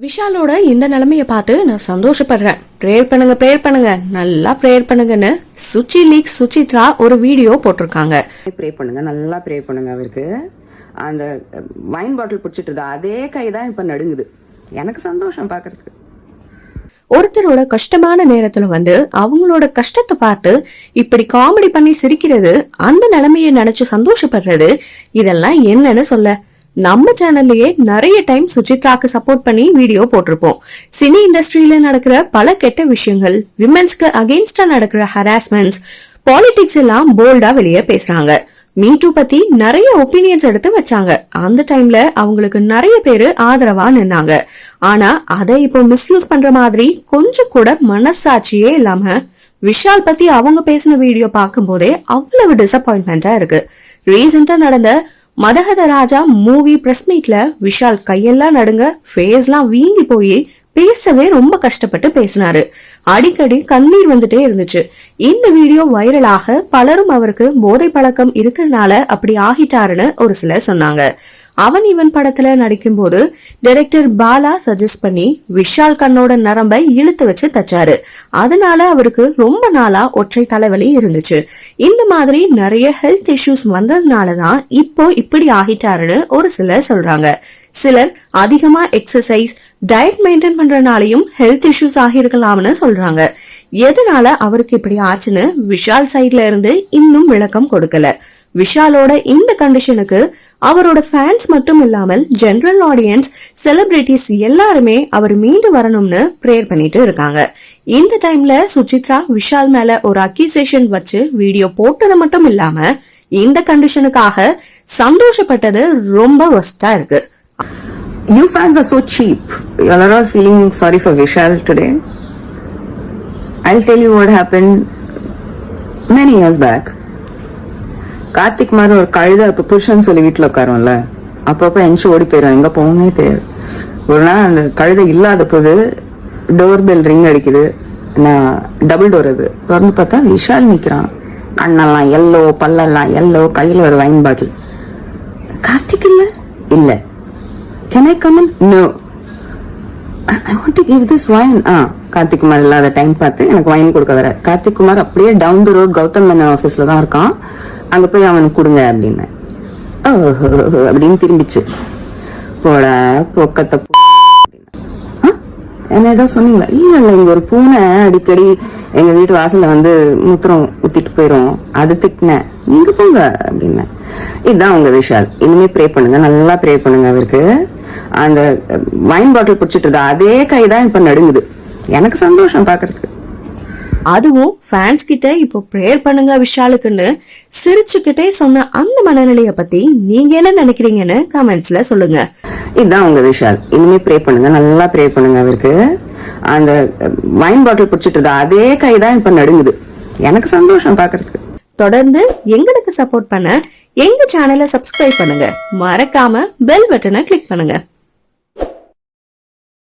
விஷாலோட இந்த நிலைமைய பார்த்து நான் சந்தோஷப்படுறேன். ப்ரேயர் பண்ணுங்க ப்ரேயர் பண்ணுங்க. நல்லா ப்ரேயர் பண்ணுங்கன்னு சுச்சி லீக் சுசித்ரா ஒரு வீடியோ போட்டிருக்காங்க. ப்ரே பண்ணுங்க நல்லா ப்ரே பண்ணுங்க அவருக்கு. அந்த வைன் பாட்டில் பிடிச்சிட்டு இருந்தா அதே கை தான் இப்ப நடுங்குது. எனக்கு சந்தோஷம் பாக்குறதுக்கு. ஒருத்தரோட கஷ்டமான நேரத்துல வந்து அவங்களோட கஷ்டத்தை பார்த்து இப்படி காமெடி பண்ணி சிரிக்கிறது அந்த நிலைமைய நினைச்சு சந்தோஷப்படுறது இதெல்லாம் என்னன்னு சொல்ல. நம்ம சேனல்லயே நிறைய டைம் சுஜித்ராக்கு சப்போர்ட் பண்ணி வீடியோ போட்டிருப்போம். சினி இண்டஸ்ட்ரியில நடக்கிற பல கெட்ட விஷயங்கள் விமென்ஸ்க்கு அகெயின்ஸ்டா நடக்கிற ஹராஸ்மெண்ட்ஸ் பாலிடிக்ஸ் எல்லாம் போல்டா வெளியே பேசுறாங்க. மீட்டு பத்தி நிறைய ஒப்பீனியன்ஸ் எடுத்து வச்சாங்க. அந்த டைம்ல அவங்களுக்கு நிறைய பேரு ஆதரவா நின்னாங்க. ஆனா அதை இப்போ மிஸ்யூஸ் பண்ற மாதிரி கொஞ்சம் கூட மனசாட்சியே இல்லாம விஷால் பத்தி அவங்க பேசின வீடியோ பார்க்கும்போதே அவ்வளவு டிசப்பாயின்மெண்டா இருக்கு. ரீசெண்டா நடந்த மதகத ராஜா மூவி பிரஸ் மீட்ல விஷால் கையெல்லாம் நடுங்க ஃபேஸ்லாம் வீங்கி போய் பேசவே ரொம்ப கஷ்டப்பட்டு பேசினாரு. அடிக்கடி கண்ணீர் வந்துட்டே இருந்துச்சு. இந்த வீடியோ வைரலாக பலரும் அவருக்கு போதை பழக்கம் இருக்கிறதுனால அப்படி ஆகிட்டாருன்னு ஒரு சிலர் சொன்னாங்க. அவன் இவன் படத்துல நடிக்கும்போது டைரக்டர் பாலா சஜஸ்ட் பண்ணி விஷால் கண்ணோட நரம்பை இழுத்து வச்சு தச்சாரு. அதனால அவருக்கு ரொம்ப நாளா ஒற்றை தலைவலி இருந்துச்சு. இந்த மாதிரி நிறைய ஹெல்த் இஷ்யூஸ் வந்ததுனால தான் இப்போ இப்படி ஆகிட்டாருன்னு ஒரு சிலர் சொல்றாங்க. சிலர் அதிகமா எக்ஸசைஸ் டயட் மெயின்டைன் பண்றனாலையும் ஹெல்த் இஷ்யூஸ் ஆகியிருக்கலாம்னு சொல்றாங்க. எதனால அவருக்கு இப்படி ஆச்சுன்னு விஷால் சைட்ல இருந்து இன்னும் விளக்கம் கொடுக்கல. விஷாலோட இந்த கண்டிஷனுக்கு அவரோட ஃபேன்ஸ் மட்டும் இல்லாமல் ஜென்ரல் ஆடியன்ஸ் செலிபிரிட்டிஸ் எல்லாருமே அவர் மீண்டு வரணும்னு ப்ரேயர் பண்ணிட்டு இருக்காங்க இந்த டைம்ல சுசித்ரா விஷால் மேல ஒரு அக்யூசேஷன் வச்சு வீடியோ போட்டது மட்டும் இல்லாம இந்த கண்டிஷனுக்காக சந்தோஷப்பட்டது ரொம்ப ஒஸ்டா இருக்கு You fans are so cheap. You all are all feeling sorry for Vishal today. I'll tell you what happened many years back. Karthik மாதிரி ஒரு கழுதை இப்ப புருஷன் சொல்லி வீட்டுல உட்காரும்ல. அப்பப்ப எஞ்சி ஓடி போயிடும் எங்க போகவே தெரியாது. ஒரு நாள் அந்த கழுதை இல்லாத போது டோர் பெல் ரிங் அடிக்குது. நான் டபுள் டோர் அது. திறந்து பார்த்தா விஷால் நிக்கிறான். கண்ணெல்லாம் எல்லோ பல்லெல்லாம் எல்லோ கையில ஒரு வைன் பாட்டில் கார்த்திக் இல்ல? இல்ல. Can I come in no I want to give this wine ah Karthik Kumar இல்லாத டைம் பார்த்து எனக்கு வைன் கொடுக்க வர கார்த்திக் குமார் அப்படியே down the road Gautham Menon ஆஃபீஸில் தான் இருக்கான். அங்க போய் அவனுக்கு கொடுங்க அப்படின்னு ஓஹோ அப்படின்னு திரும்பிச்சு. போட பொக்கத்தை ஆ? என்ன ஏதோ சொன்னீங்களா? இல்ல இல்ல இங்க ஒரு பூனை அடிக்கடி எங்க வீட்டு வாசல்ல வந்து மூத்திரம் ஊத்திட்டு போயிரும். அது திட்டினேன். நீங்க போங்க அப்படின்னு இதுதான் உங்க விஷால். இனிமே ப்ரே பண்ணுங்க நல்லா ப்ரே பண்ணுங்க அவருக்கு. அந்த வைன் பாட்டில் பிடிச்சிட்டு இருந்தா அதே கை தான் இப்ப நடுங்குது. எனக்கு சந்தோஷம் பாக்குறதுக்கு. அதுவும் ஃபேன்ஸ் கிட்ட இப்போ ப்ரேயர் பண்ணுங்க விஷாலுக்குன்னு சிரிச்சுக்கிட்டே சொன்ன அந்த மனநிலைய பத்தி நீங்க என்ன நினைக்கிறீங்கன்னு கமெண்ட்ஸ்ல சொல்லுங்க. இதுதான் உங்க விஷால். இனிமே ப்ரே பண்ணுங்க. நல்லா ப்ரே பண்ணுங்க அவருக்கு. அந்த வைன் பாட்டில் பிடிச்சிட்டு இருந்தா அதே கை தான் இப்ப நடுங்குது. எனக்கு சந்தோஷம் பாக்குறதுக்கு. தொடர்ந்து எங்களுக்கு சப்போர்ட் பண்ண எங்க சேனலை சப்ஸ்கிரைப் பண்ணுங்க. மறக்காம பெல் பட்டனை கிளிக் பண்ணுங்க.